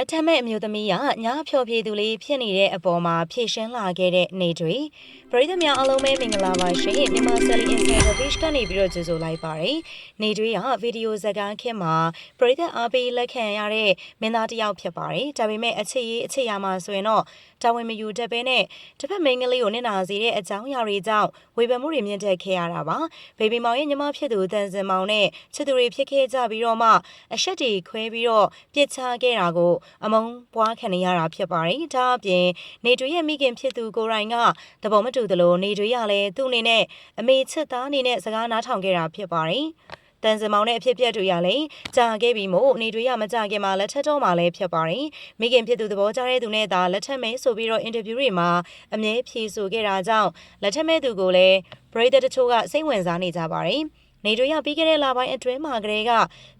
လက်ထက်မဲ့အမျိုးသမီးကညားဖျော်ဖြေသူလေးဖြစ်နေတဲ့အပေါ်မှာဖြည့်ရှင်းလာခဲ့တဲ့နေတွေပရိသတ်များအားလုံးပဲမင်္ဂလာပါရှင်မြန်မာဆယ်လီအင်တာဗီရှ်ကနေပြီးတော့ကြိုဆိုလိုက်ပါတယ်နေတွေကဗီဒီယိုဇာတ်ကားခင်းမှာပရိသတ်အားပေးလက်ခံရတဲ့မင်းသားတစ်ယောက်ဖြစ်ပါတယ်ဒါပေမဲ့အခြေရေးအခြေရမှာဆိုရင်တော့တာဝန်မယူတတ်ပဲနဲ့တစ်ဖက်မိန်းကလေးကိုနစ်နာစေတဲ့အကြောင်းအရာတွေကြောင့်ဝေဖန်မှုတွေမြင့်တက်ခဲ့ရတာပါဘေဘီမောင်ရဲ့ညီမဖြစ်သူတန်စင်မောင်နဲ့ချစ်သူတွေဖြစ်ခဲ့ကြပြီးတော့မှအဆက်တွေခွဲပြီးတော့ပြစ်ချခဲ့တာကိုအမုန်းပွားခံနေရတာဖြစ်ပါတယ်။ဒါအပြင်နေတွေရဲ့မိခင်ဖြစ်သူကိုရိုင်းကတဘောမတူသလိုနေတွေရလည်းသူ့အနေနဲ့အမေချစ်သားအနေနဲ့စကားနားထောင်ခဲ့တာဖြစ်ပါတယ်။ တန်စင်မောင်နဲ့အဖြစ်ပြက်တွေရလည်းကြာခဲ့ပြီးမို့နေတွေရမကြခင်မှာလက်ထက်တော့မှလည်းဖြစ်ပါတယ်။မိခင်ဖြစ်သူသဘောကျတဲ့သူနဲ့သာလက်ထက်မဲဆိုပြီးတော့အင်တာဗျူးတွေမှာအမြဲဖြေဆိုခဲ့တာကြောင့်လက်ထက်မဲသူကိုလည်းပရိသတ်တချို့ကစိတ်ဝင်စားနေကြပါတယ်။ နေတို့ရပြီးခဲ့တဲ့လပိုင်းအတွင်းမှာကလေးက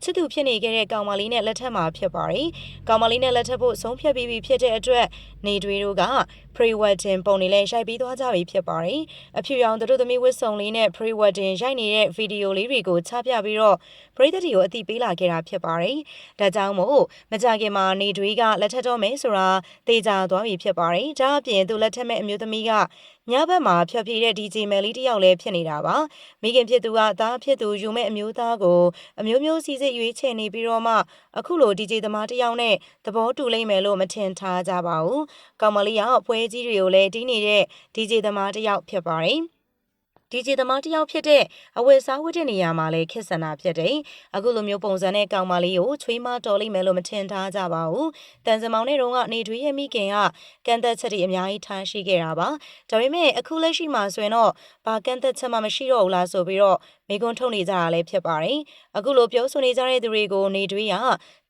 ချစ်သူဖြစ်နေခဲ့တဲ့ကောင်မလေးနဲ့လက်ထပ်မှာဖြစ်ပါတယ်။ကောင်မလေးနဲ့လက်ထပ်ဖို့ဆုံးဖြတ်ပြီးပြီဖြစ်တဲ့အတွက်နေတွေတို့က pre-wedding ပုံတွေလည်းရိုက်ပြီးသွားကြပြီဖြစ်ပါတယ်။အဖြူရောင်တို့သမီးဝတ်စုံလေးနဲ့ pre-wedding ရိုက်နေတဲ့ဗီဒီယိုလေးတွေကိုချပြပြီးတော့ပရိသတ်တွေကိုအသိပေးလာခဲ့တာဖြစ်ပါတယ်။ဒါကြောင့်မို့မကြခင်မှာနေတွေကလက်ထပ်တော့မယ်ဆိုတာသိကြသွားပြီဖြစ်ပါတယ်။ဒါအပြင်သူလက်ထပ်မဲ့အမျိုးသမီးကညဘက်မှာဖြတ်ပြေးတဲ့ DJ မယ်လေးတယောက်လည်းဖြစ်နေတာပါမိခင်ဖြစ်သူကသားဖြစ်သူယူမဲ့အမျိုးသားကိုအမျိုးမျိုးစီစစ်ရွေးချယ်နေပြီးတော့မှအခုလို DJ သမားတယောက်နဲ့သဘောတူလိမ့်မယ်လို့မထင်ထားကြပါဘူးကောင်မလေးကပွဲကြီးတွေကိုလည်းတီးနေတဲ့ DJ သမားတယောက်ဖြစ်ပါတယ် ဒီဂျီသမားတယောက်ဖြစ်တဲ့အဝယ်စားဝတ်တဲ့နေရာမှာလည်းခက်ဆန္ဒဖြစ်တယ်။အခုလိုမျိုးပုံစံနဲ့ကောင်မလေးကိုချွေးမတော်လိမ့်မယ်လို့မထင်ထားကြပါဘူး။တန်စမောင်နဲ့တော့ကနေထွေးရဲ့မိခင်ကကန့်သက်ချက်တွေအများကြီးထားရှိခဲ့တာပါ။ဒါပေမဲ့အခုလက်ရှိမှာဆိုရင်တော့ဘာကန့်သက်ချက်မှမရှိတော့ဘူးလားဆိုပြီးတော့မိကွန်းထုတ်နေကြတာလည်းဖြစ်ပါတယ်။အခုလိုပြောဆိုနေကြတဲ့သူတွေကိုနေတွေးက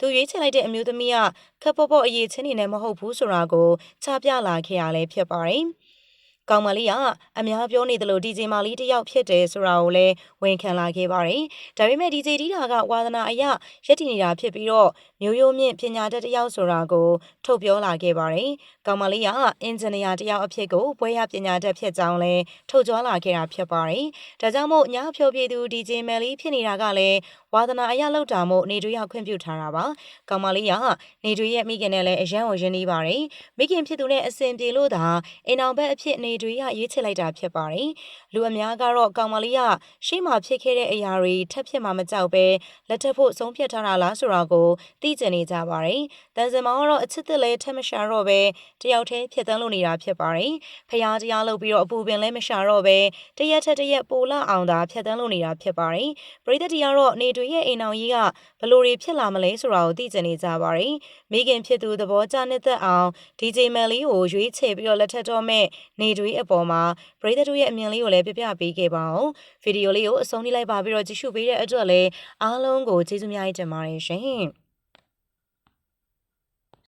သူရွေးချယ်လိုက်တဲ့အမျိုးသမီးကခပ်ပေါ်ပေါ်အရေးချင်းနေနဲ့မဟုတ်ဘူးဆိုတာကိုချပြလာခဲ့ရလဲဖြစ်ပါတယ်။ ကောင်မလေးကအများပြောနေသလို DJ မာလီတယောက်ဖြစ်တယ်ဆိုတာကိုလည်းဝန်ခံလာခဲ့ပါတယ်။ဒါပေမဲ့ DJ ဒီတာကဝါသနာအရရက်တည်နေတာဖြစ်ပြီးတော့မျိုးရိုးမြင့်ပညာတတ်တယောက်ဆိုတာကိုထုတ်ပြောလာခဲ့ပါတယ်။ကောင်မလေးကအင်ဂျင်နီယာတယောက်အဖြစ်ကိုဘွဲရပညာတတ်ဖြစ်ကြောင်းလည်းထုတ်ကြွလာခဲ့တာဖြစ်ပါတယ်။ဒါကြောင့်မို့ညဖြိုပြေသူ DJ မယ်လီဖြစ်နေတာကလည်းဝါသနာအရလောက်တာမို့နေတွေရခွင့်ပြုထားတာပါ။ကောင်မလေးကနေတွေရဲ့မိခင်နဲ့လည်းအရန်ကိုရင်းနှီးပါတယ်။မိခင်ဖြစ်သူနဲ့အစဉ်ပြေလို့သာအိမ်အောင်ဘက်အဖြစ်နေတွေကရွေးချယ်လိုက်တာဖြစ်ပါတယ်။လူအများကတော့ကောင်မလေးကရှေ့မှာဖြစ်ခဲ့တဲ့အရာတွေထပ်ဖြစ်မှာမကြောက်ပဲလက်ထပ်ဖို့ဆုံးဖြတ်ထားတာလားဆိုတာကိုသိကျင်နေကြပါတယ်။တန်စင်မောင်ကတော့အချစ်သက်လည်းထပ်မရှာတော့ပဲတယောက်တည်းဖြစ်တန်းလို့နေတာဖြစ်ပါတယ်။ဖျားတရားလုပ်ပြီးတော့အပူပင်လည်းမရှာတော့ပဲတရက်ထက်တရက်ပိုလာအောင်သာဖြစ်တန်းလို့နေတာဖြစ်ပါတယ်။ပရိသတ်တရားတော့နေတွေရဲ့အိမ်အောင်ကြီးကဘလို့တွေဖြစ်လာမလဲဆိုတာကိုသိကျင်နေကြပါတယ်။မိခင်ဖြစ်သူသဘောကျနှစ်သက်အောင် DJ Melly ကိုရွေးချယ်ပြီးတော့လက်ထပ်တော့မဲ့နေတွေအပေါ်မှာပရိသတ်တို့ရဲ့အမြင်လေးကိုလည်းပြပြပေးခဲ့ပါအောင်။ဗီဒီယိုလေးကိုအဆုံးထိလိုက်ပါပြီးတော့ကြည့်ရှုပေးတဲ့အတွက်လည်းအားလုံးကိုကျေးဇူးများကြီးတင်ပါတယ်ရှင်။